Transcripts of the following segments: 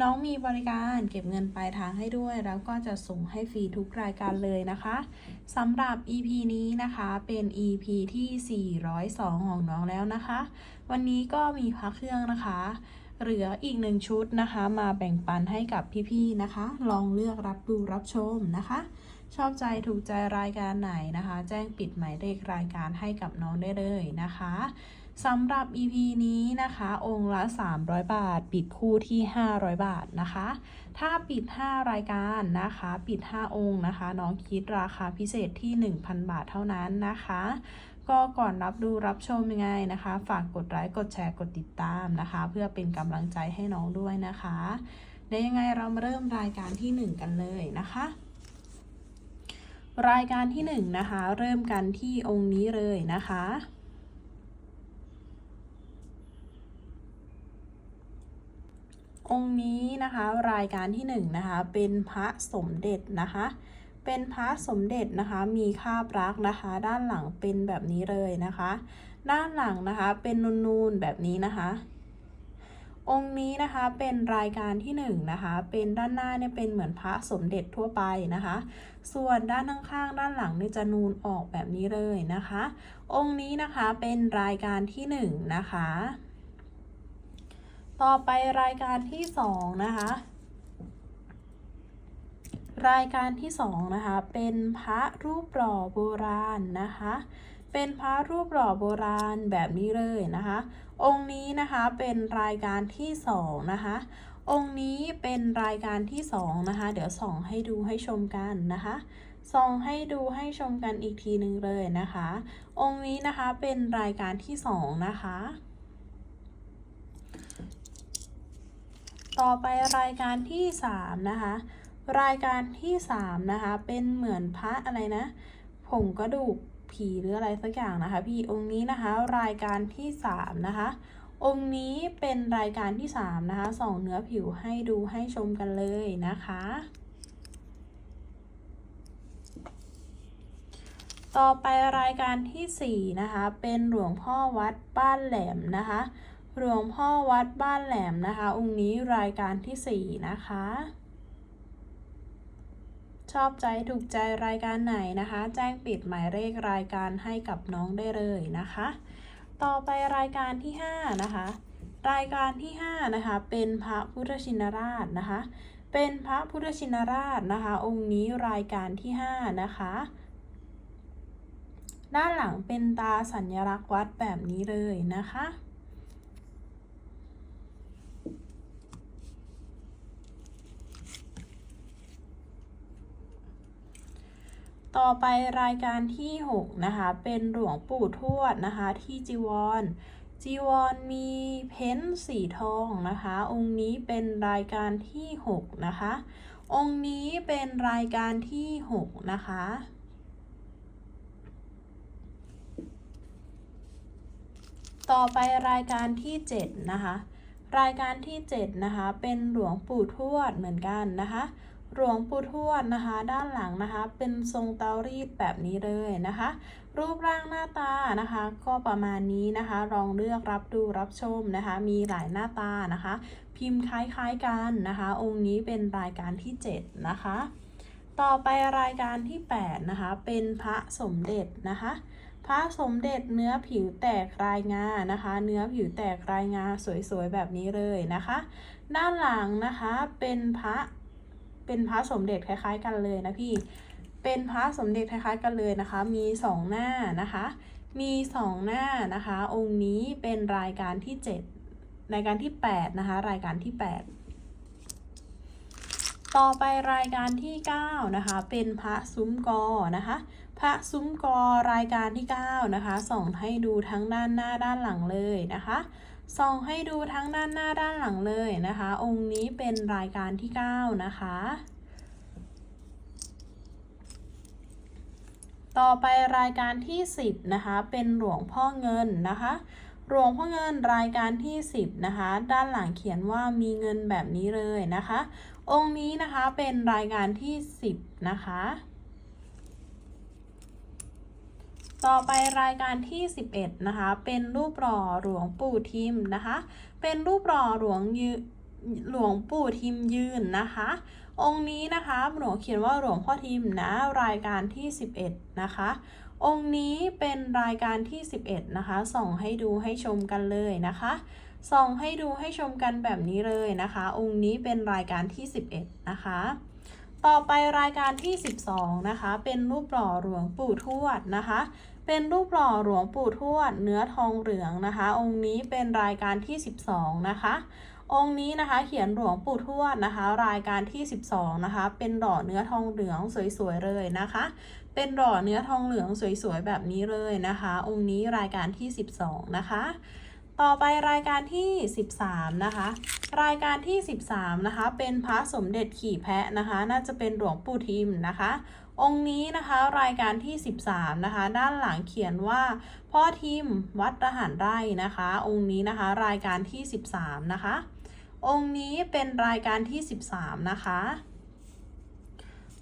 น้องมีบริการเก็บเงินปลายทางให้ด้วย แล้วก็จะส่งให้ฟรีทุกรายการเลยนะคะสำหรับ EP นี้นะคะเป็น EP ที่ 402 ของน้องแล้วนะคะ วันนี้ก็มีพักเครื่องนะคะ เหลืออีกหนึ่งชุดนะคะ มาแบ่งปันให้กับพี่ๆนะคะ ลองเลือกรับดูรับชมนะคะ ชอบใจถูกใจรายการไหนนะคะ แจ้งปิดหมายเลขรายการให้กับน้องได้เลยนะคะ สำหรับ EP นี้นะคะ องค์ละ 300 บาท ปิดคู่ที่ 500 บาทนะคะ ถ้าปิด 5 รายการนะคะ ปิด 5 องค์นะคะ น้องคิดราคาพิเศษที่ 1,000 บาทเท่านั้นนะคะ ก็ก่อนรับดูรับชมยังไงนะคะ ฝากกดไลค์กดแชร์กดติดตามนะคะ เพื่อเป็นกำลังใจให้น้องด้วยนะคะเดี๋ยวยังไงเรามาเริ่มรายการที่ 1 กันเลยนะคะรายการที่1นะคะ เริ่มกันที่องค์นี้เลยนะคะ องค์นี้นะคะรายการที่1นนะคะเป็นพระสมเด็จนะคะ เป็นพระสมเด็จนะคะมีคาบรักนะคะ ด้านหลังเป็นแบบนี้เลยนะคะ ด้านหลังนะคะเป็นนูนๆแบบนี้นะคะ องค์นี้นะคะเป็นรายการที่1นนะคะเป็นด้านหน้าเนี่ยเป็นเหมือนพระสมเด็จทั่วไปนะคะ ส่วนด้านข้างๆด้านหลังเนี่ยจะนูนออกแบบนี้เลยนะคะ องค์นี้นะคะเป็นรายการที่1นนะคะ ต่อไปรายการที่สองนะคะ รายการที่สองนะคะ เป็นพระรูปหล่อโบราณนะคะ เป็นพระรูปหล่อโบราณแบบนี้เลยนะคะ องค์นี้นะคะเป็นรายการที่สองนะคะ องค์นี้เป็นรายการที่สองนะคะ เดี๋ยวส่องให้ดูให้ชมกันนะคะส่องให้ดูให้ชมกันอีกทีหนึ่งเลยนะคะ องค์นี้นะคะเป็นรายการที่สองนะคะ ต่อไปรายการที่3นะคะ รายการที่3นะคะ เป็นเหมือนพระอะไรนะ ผงกระดูกผีหรืออะไรสักอย่างนะคะ พี่องค์นี้นะคะ รายการที่3นะคะ องค์นี้เป็นรายการที่3นะคะส่องเนื้อผิวให้ดูให้ชมกันเลยนะคะ ต่อไปรายการที่4นะคะ เป็นหลวงพ่อวัดบ้านแหลมนะคะ หลวงพ่อวัดบ้านแหลมนะคะ องค์นี้รายการที่ 4 นะคะ ชอบใจถูกใจรายการไหนนะคะ แจ้งปิดหมายเลขรายการให้กับน้องได้เลยนะคะ ต่อไปรายการที่ 5 นะคะ รายการที่ 5 นะคะ เป็นพระพุทธชินราชนะคะ เป็นพระพุทธชินราชนะคะ องค์นี้รายการที่ 5 นะคะด้านหลังเป็นตาสัญลักษณ์วัดแบบนี้เลยนะคะ ต่อไปรายการที่ 6 นะคะ เป็นหลวงปู่ทวดนะคะ ที่จีวร จีวรมีเพ้นสีทองนะคะ องค์นี้เป็นรายการที่ 6 นะคะ องค์นี้เป็นรายการที่ 6 นะคะต่อไปรายการที่ 7 นะคะ รายการที่ 7 นะคะ เป็นหลวงปู่ทวดเหมือนกันนะคะ หลวงปู่ทวดนะคะ ด้านหลังนะคะ เป็นทรงเตารีดแบบนี้เลยนะคะ รูปร่างหน้าตานะคะ ก็ประมาณนี้นะคะ ลองเลือกรับดูรับชมนะคะ มีหลายหน้าตานะคะ พิมพ์คล้ายๆกันนะคะ องค์นี้เป็นรายการที่ 7 นะคะ ต่อไปรายการที่ 8 นะคะ เป็นพระสมเด็จนะคะพระสมเด็จเนื้อผิวแตกรายงานะคะ เนื้อผิวแตกรายงาสวยๆแบบนี้เลยนะคะ ด้านหลังนะคะเป็นพระ เป็นพระสมเด็จคล้าย ๆ กันเลยนะพี่ เป็นพระสมเด็จคล้ายๆกันเลยนะคะ มีสองหน้านะคะ มีสองหน้านะคะ องค์นี้เป็นรายการที่เจ็ดรายการที่แปดนะคะ รายการที่แปดต่อไปรายการที่เก้านะคะ เป็นพระซุ้มกอนะคะ พระซุ้มกอรายการที่9นะคะ ส่องให้ดูทั้งด้านหน้าด้านหลังเลยนะคะ ส่องให้ดูทั้งด้านหน้าด้านหลังเลยนะคะ องค์นี้เป็นรายการที่ 9 นะคะ ต่อไปรายการที่ 10 นะคะ เป็นหลวงพ่อเงินนะคะหลวงพ่อเงินรายการที่ 10 นะคะ ด้านหลังเขียนว่ามีเงินแบบนี้เลยนะคะ องค์นี้นะคะเป็นรายการที่ 10 นะคะ ต่อไปรายการที่ 11 นะคะ เป็นรูปหล่อหลวงปู่ทิมนะคะ เป็นรูปหล่อหลวงยืหลวงปู่ทิมยืนนะคะ องค์นี้นะคะหลวงเขียนว่าหลวงพ่อทิมนะรายการที่ 11 นะคะ องค์นี้เป็นรายการที่ 11 นะคะ ส่องให้ดูให้ชมกันเลยนะคะส่องให้ดูให้ชมกันแบบนี้เลยนะคะ องค์นี้เป็นรายการที่ 11 นะคะ ต่อไปรายการที่ 12 นะคะ เป็นรูปหล่อหลวงปู่ทวดนะคะ เป็นรูปหล่อหลวงปู่ทวดเนื้อทองเหลืองนะคะ องค์นี้เป็นรายการที่ 12 นะคะ องค์นี้นะคะเขียนหลวงปู่ทวดนะคะ รายการที่ 12 นะคะ เป็นหล่อเนื้อทองเหลืองสวยๆเลยนะคะ เป็นหล่อเนื้อทองเหลืองสวยๆแบบนี้เลยนะคะ องค์นี้รายการที่ 12 นะคะต่อไปรายการที่ 13 นะคะ รายการที่ 13 นะคะ เป็นพระสมเด็จขี่แพะนะคะ น่าจะเป็นหลวงปู่ทิมนะคะ องค์นี้นะคะรายการที่ 13 นะคะ ด้านหลังเขียนว่า พ่อทิมวัดทหารไร่นะคะ องค์นี้นะคะรายการที่ 13 นะคะ องค์นี้เป็นรายการที่ 13 นะคะ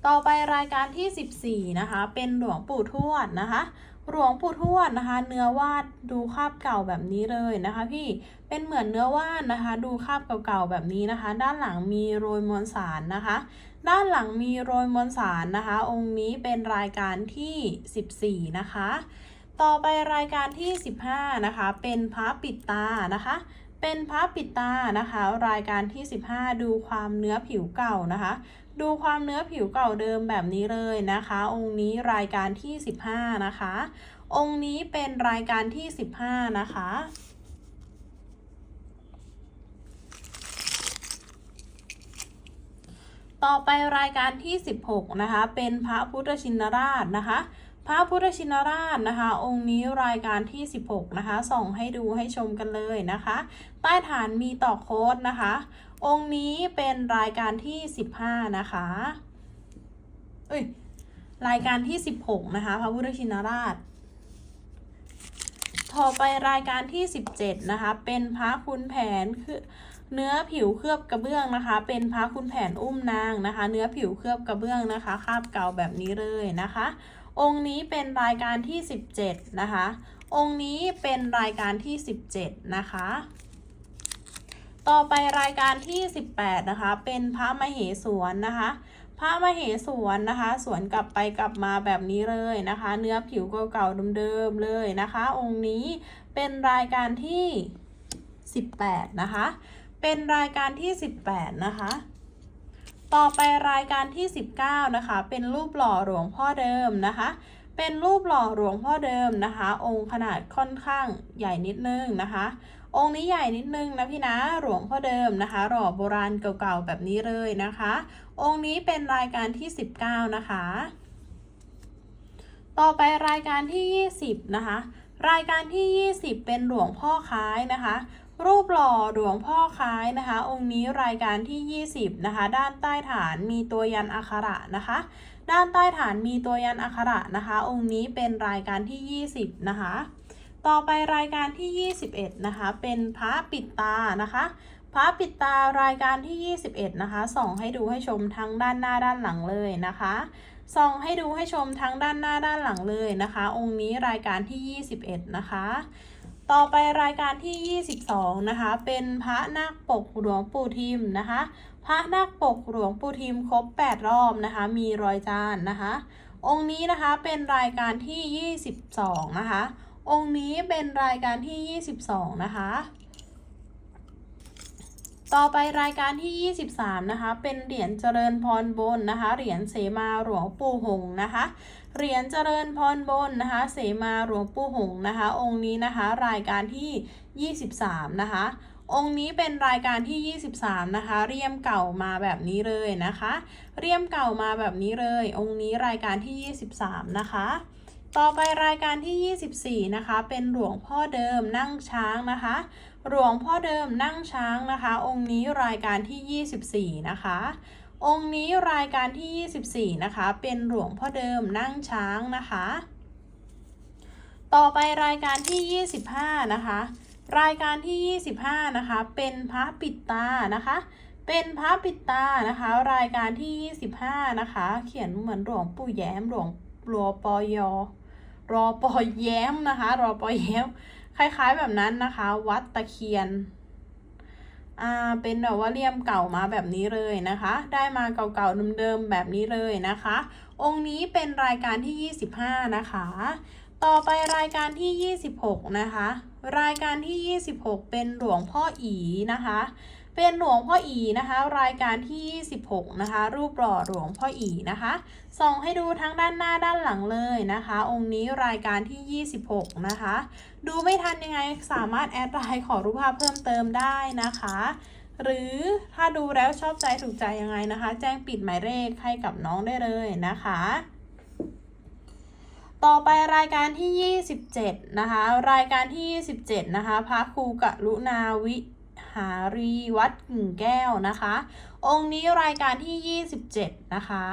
ต่อไปรายการที่ 14 นะคะ เป็นหลวงปู่ทวดนะคะ หลวงปู่ทวดนะคะ เนื้อวาดดูคาบเก่าแบบนี้เลยนะคะ พี่เป็นเหมือนเนื้อวาดนะคะ ดูคาบเก่าๆแบบนี้นะคะ ด้านหลังมีโรยมวลสารนะคะ ด้านหลังมีโรยมวลสารนะคะ องค์นี้เป็นรายการที่ 14 นะคะ ต่อไปรายการที่ 15 นะคะ เป็นพระปิดตานะคะเป็นพระปิดตานะคะ รายการที่ 15 ดูความเนื้อผิวเก่านะคะ ดูความเนื้อผิวเก่าเดิมแบบนี้เลยนะคะ องค์นี้รายการที่ 15 นะคะ องค์นี้เป็นรายการที่ 15 นะคะต่อไปรายการที่ 16 นะคะ เป็นพระพุทธชินราชนะคะ พระพุทธชินราชนะคะ องค์นี้รายการที่ 16 นะคะ ส่องให้ดูให้ชมกันเลยนะคะ ใต้ฐานมีต่อโค้ดนะคะ องค์นี้เป็นรายการที่ 15 นะคะเอ้ยรายการที่ 16 นะคะ พระพุทธชินราชต่อไปรายการที่ 17 นะคะ เป็นพระคุณแผนคือเนื้อผิวเคลือบกระเบื้องนะคะ เป็นพระคุณแผนอุ้มนางนะคะ เนื้อผิวเคลือบกระเบื้องนะคะ คาบเก่าแบบนี้เลยนะคะ องค์นี้เป็นรายการที่ 17 นะคะ องค์นี้เป็นรายการที่ 17 นะคะ ต่อไปรายการที่ 18 นะคะ เป็นพระมเหสวนนะคะ พระมเหสวนนะคะ สวนกลับไปกลับมาแบบนี้เลยนะคะ เนื้อผิวเก่าๆเดิมๆเลยนะคะ องค์นี้เป็นรายการที่ 18 นะคะ เป็นรายการที่ 18 นะคะ ต่อไปรายการที่ 19 นะคะ เป็นรูปหล่อหลวงพ่อเดิมนะคะ เป็นรูปหล่อหลวงพ่อเดิมนะคะ องค์ขนาดค่อนข้างใหญ่นิดนึงนะคะ องค์นี้ใหญ่นิดนึงนะพี่นะหลวงพ่อเดิมนะคะ หล่อโบราณเก่าๆแบบนี้เลยนะคะ องค์นี้เป็นรายการที่ 19 นะคะ ต่อไปรายการที่ 20 นะคะ รายการที่ 20 เป็นหลวงพ่อคล้ายนะคะ รูปหล่อหลวงพ่อคล้ายนะคะ องค์นี้รายการที่ 20 นะคะ ด้านใต้ฐานมีตัวยันอักขระนะคะ ด้านใต้ฐานมีตัวยันอักขระนะคะ องค์นี้เป็นรายการที่ 20 นะคะ ต่อไปรายการที่ 21 นะคะ เป็นพระปิดตานะคะพระปิดตารายการที่ 21 นะคะ ส่องให้ดูให้ชมทั้งด้านหน้าด้านหลังเลยนะคะ ส่องให้ดูให้ชมทั้งด้านหน้าด้านหลังเลยนะคะ องค์นี้รายการที่ 21 นะคะ ต่อไปรายการที่ 22 นะคะ เป็นพระนาคปกหลวงปู่ทิมนะคะ พระนาคปกหลวงปู่ทิมครบ 8 รอบนะคะ มีรอยจานนะคะ องค์นี้นะคะเป็นรายการที่ 22 นะคะ องค์นี้เป็นรายการที่ 22 นะคะ ต่อไปรายการที่ 23 นะคะ เป็นเหรียญเจริญพรบนนะคะ เหรียญเสมาหลวงปู่หงนะคะ เหรียญเจริญพรบนนะคะ เสมาหลวงปู่หงนะคะ องค์นี้นะคะรายการที่ 23 นะคะ องค์นี้เป็นรายการที่ 23 นะคะ เรียมเก่ามาแบบนี้เลยนะคะ เรียมเก่ามาแบบนี้เลย องค์นี้รายการที่ 23 นะคะต่อไปรายการที่ 24 นะคะ เป็นหลวงพ่อเดิมนั่งช้างนะคะ หลวงพ่อเดิมนั่งช้างนะคะ องค์นี้รายการที่ 24 นะคะ องค์นี้รายการที่ 24 นะคะ เป็นหลวงพ่อเดิมนั่งช้างนะคะ ต่อไปรายการที่ 25 นะคะ รายการที่ 25 นะคะ เป็นพระปิดตานะคะ เป็นพระปิดตานะคะ รายการที่ 25 นะคะ เขียนเหมือนหลวงปู่แย้มหลวงรอปอยอรอปอแย้มนะคะ รอปอแย้ม คล้ายๆแบบนั้นนะคะ วัดตะเคียน อ่าเป็นแบบว่าเลี่ยมเก่ามาแบบนี้เลยนะคะ ได้มาเก่าๆเดิมๆแบบนี้เลยนะคะ องค์นี้เป็นรายการที่ 25 นะคะ ต่อไปรายการที่ 26 นะคะ รายการที่ 26 เป็นหลวงพ่ออีนะคะ เป็นหลวงพ่ออีนะคะ รายการที่26นะคะ รูปหล่อหลวงพ่ออีนะคะส่องให้ดูทั้งด้านหน้าด้านหลังเลยนะคะ องค์นี้รายการที่ 26 นะคะ ดูไม่ทันยังไงสามารถแอดไลน์ขอรูปภาพเพิ่มเติมได้นะคะหรือถ้าดูแล้วชอบใจถูกใจยังไงนะคะ แจ้งปิดหมายเลขให้กับน้องได้เลยนะคะ ต่อไปรายการที่ 27 นะคะ รายการที่ 27 นะคะพระครูกรุณาวิ หารีวัดกิ่งแก้วนะคะ องค์นี้รายการที่ 27 นะคะ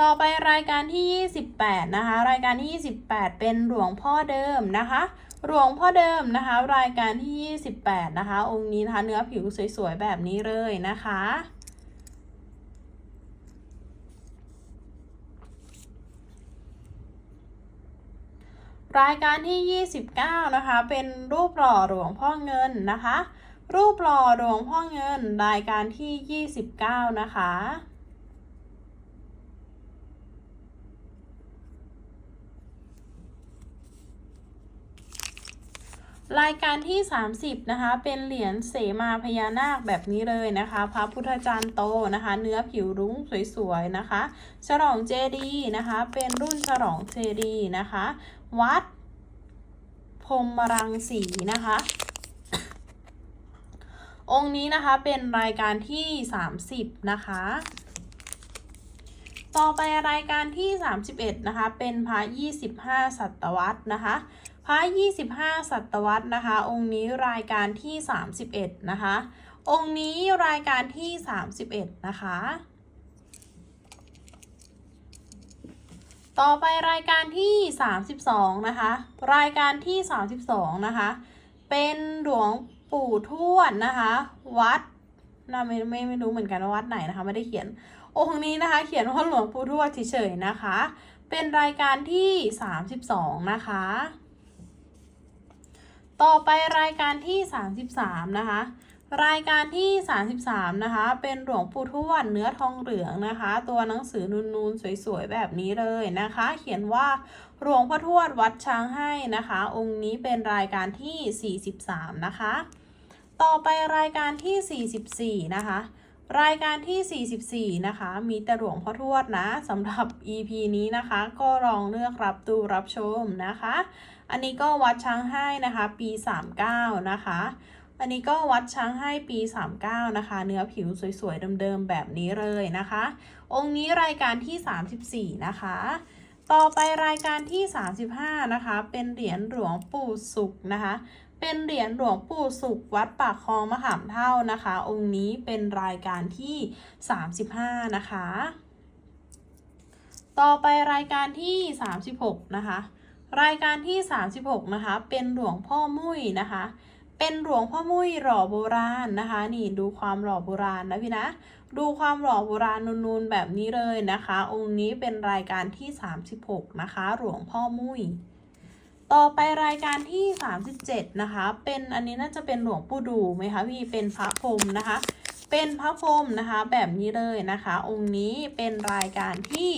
ต่อไปรายการที่ 28 นะคะ รายการที่ 28 เป็นหลวงพ่อเดิมนะคะ หลวงพ่อเดิมนะคะ รายการที่ 28 นะคะ องค์นี้นะคะ เนื้อผิวสวยๆ แบบนี้เลยนะคะ รายการที่ 29 นะคะ เป็นรูปหล่อหลวงพ่อเงินนะคะ รูปหล่อหลวงพ่อเงิน รายการที่ 29 นะคะรายการที่ 30 นะคะ เป็นเหรียญเสมาพญานาคแบบนี้เลยนะคะ พระพุทธจารย์โตนะคะ เนื้อผิวรุ้งสวยๆนะคะ ฉลองเจดีนะคะ เป็นรุ่นฉลองเจดีนะคะ วัด พรมรังสีนะคะ องค์นี้นะคะเป็นรายการที่ 30 นะคะ ต่อไปรายการที่ 31 นะคะ เป็นพระ25 ศตวรรษนะคะพระ25 ศตวรรษนะคะ องค์นี้รายการที่ 31 นะคะ องค์นี้รายการที่ 31 นะคะ ต่อไปรายการที่ 32 นะคะ รายการที่ 32 นะคะ เป็นหลวงปู่ทวดนะคะ วัดน่าไม่ไม่ไม่รู้เหมือนกันว่าวัดไหนนะคะ ไม่ได้เขียนองค์นี้นะคะ เขียนว่าหลวงปู่ทวดเฉยๆนะคะ เป็นรายการที่ 32 นะคะ ต่อไปรายการที่ 33 นะคะ รายการที่ 33 นะคะ เป็นหลวงปู่ทวดเนื้อทองเหลืองนะคะ ตัวหนังสือนูนๆ สวยๆ แบบนี้เลยนะคะ เขียนว่าหลวงพ่อทวดวัดช้างให้นะคะ องค์นี้เป็นรายการที่ 43 นะคะ ต่อไปรายการที่ 44 นะคะ รายการที่ 44 นะคะ มีแต่หลวงพ่อทวดนะสำหรับ EP นี้นะคะ ก็ลองเลือกรับดูรับชมนะคะ อันนี้ก็วัดช้างให้นะคะ ปี 39 นะคะ อันนี้ก็วัดช้างให้ปี 39 นะคะ เนื้อผิวสวยๆเดิมๆแบบนี้เลยนะคะ องค์นี้รายการที่ 34 นะคะ ต่อไปรายการที่ 35 นะคะ เป็นเหรียญหลวงปู่สุขนะคะ เป็นเหรียญหลวงปู่สุขวัดปากคลองมะขามเท่านะคะ องค์นี้เป็นรายการที่ 35 นะคะ ต่อไปรายการที่ 36 นะคะ รายการที่ 36 นะคะ เป็นหลวงพ่อมุ้ยนะคะ เป็นหลวงพ่อมุ้ยหล่อโบราณนะคะ นี่ดูความหล่อโบราณนะพี่นะ ดูความหล่อโบราณนูนๆแบบนี้เลยนะคะ องค์นี้เป็นรายการที่ 36 นะคะ หลวงพ่อมุ้ยต่อไปรายการที่ 37 นะคะ เป็นอันนี้น่าจะเป็นหลวงปู่ดูไหมคะพี่เป็นพระพรมนะคะ เป็นพระพรมนะคะ แบบนี้เลยนะคะ องค์นี้เป็นรายการที่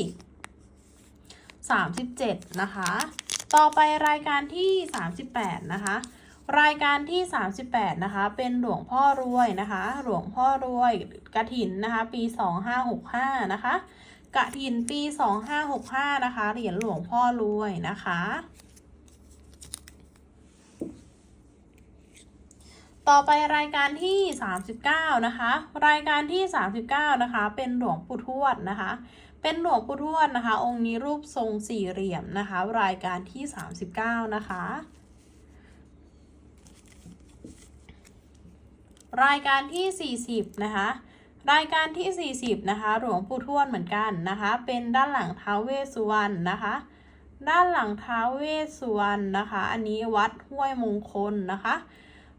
37 นะคะ ต่อไปรายการที่ 38 นะคะ รายการที่ 38 นะคะ เป็นหลวงพ่อรวยนะคะ หลวงพ่อรวยกระถินนะคะ ปี 2565 นะคะกระถินปี 2565 นะคะ เหรียญหลวงพ่อรวยนะคะ ต่อไปรายการที่ 39 นะคะ รายการที่ 39 นะคะ เป็นหลวงปู่ทวดนะคะ เป็นหลวงปู่ทวดนะคะ องค์นี้รูปทรงสี่เหลี่ยมนะคะ รายการที่ 39 นะคะ รายการที่ 40 นะคะ รายการที่ 40 นะคะ หลวงปู่ทวดเหมือนกันนะคะ เป็นด้านหลังท้าวเวสสุวรรณนะคะ ด้านหลังท้าวเวสสุวรรณนะคะ อันนี้วัดห้วยมงคลนะคะ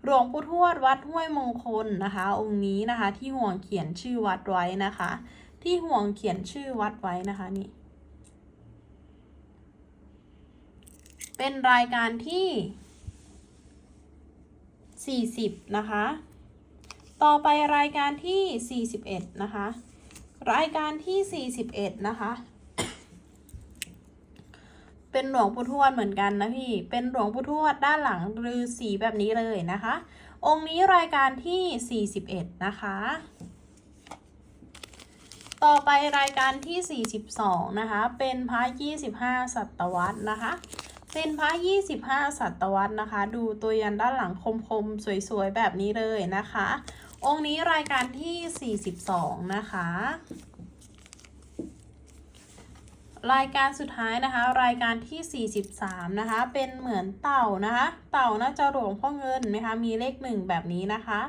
หลวงปู่ทวดวัดห้วยมงคลนะคะ องค์นี้นะคะที่ห่วงเขียนชื่อวัดไว้นะคะ ที่ห่วงเขียนชื่อวัดไว้นะคะนี่ เป็นรายการที่ 40 นะคะ ต่อไปรายการที่ 41 นะคะ รายการที่ 41 นะคะ เป็นหลวงปู่ทวดเหมือนกันนะพี่ เป็นหลวงปู่ทวดด้านหลังรือสีแบบนี้เลยนะคะ องค์นี้รายการที่ 41 นะคะ ต่อไปรายการที่ 42 นะคะ เป็นพระ25ศตวรรษนะคะ เป็นพระ25ศตวรรษนะคะ ดูตัวยันด้านหลังคมๆ สวยๆ แบบนี้เลยนะคะ องค์นี้รายการที่ 42 นะคะ รายการสุดท้ายนะคะ รายการที่ 43 นะคะ เป็นเหมือนเต่านะคะ เต่าน่าจะหลวงพ่อเงินไหมคะ มีเลขหนึ่งแบบนี้นะคะ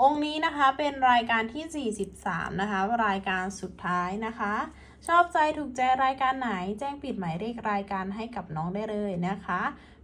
องค์นี้นะคะเป็นรายการที่ 43 นะคะ รายการสุดท้ายนะคะ ชอบใจถูกใจรายการไหนแจ้งปิดหมายเลขรายการให้กับน้องได้เลยนะคะ